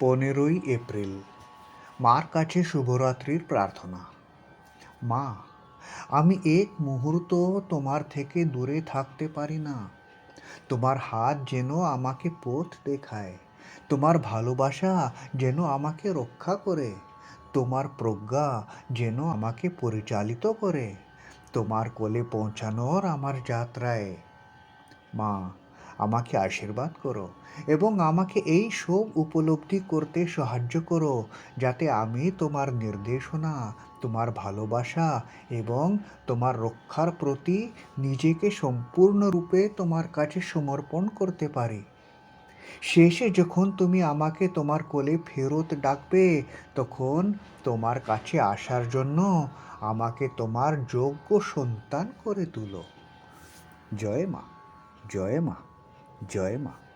পনেরোই এপ্রিল। মার কাছে শুভরাত্রির প্রার্থনা। মা, আমি এক মুহূর্ত তোমার থেকে দূরে থাকতে পারি না। তোমার হাত যেন আমাকে পথ দেখায়। তোমার ভালোবাসা যেন আমাকে রক্ষা করে। তোমার প্রজ্ঞা যেন আমাকে পরিচালিত করে। তোমার কোলে পৌঁছানোর আমার যাত্রায়। মা আমাকে আশীর্বাদ করো এবং আমাকে এই সব উপলব্ধি করতে সাহায্য করো, যাতে আমি তোমার নির্দেশনা, তোমার ভালোবাসা এবং তোমার রক্ষার প্রতি নিজেকে সম্পূর্ণরূপে তোমার কাছে সমর্পণ করতে পারি। শেষে যখন তুমি আমাকে তোমার কোলে ফেরত ডাকবে, তখন তোমার কাছে আসার জন্য আমাকে তোমার যোগ্য সন্তান করে তুলো। জয় মা জয় মা। জয় মা